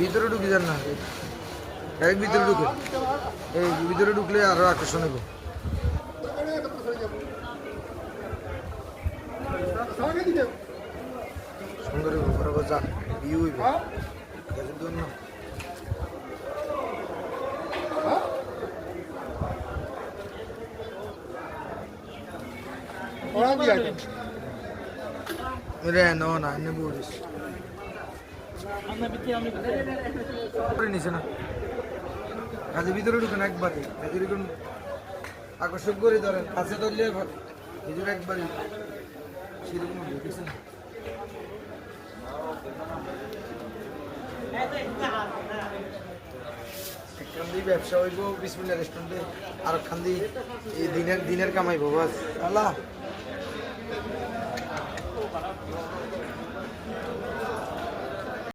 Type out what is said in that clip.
ভিতরে ঢুকে যান না। ডাইরেক্ট ভিতরে ঢুকে। এই ভিতরে ঢুকলে আরও আকর্ষণ হবে সুন্দর হবে বরাবর যান ভিউ হইবে। গাছের রে নো না এনে করে নিছে না। কাজে ভিতরে ঢুকেন একবারে। আকর্ষক করে ধরেন, কাছে ধরলে ভিতরে একবারে। একখান ব্যবসা হইব বিসমিল্লা রেস্টুরেন্টে আর একখান দিয়ে এই দিনের দিনের কামাইব, বাস। আল্লাহ।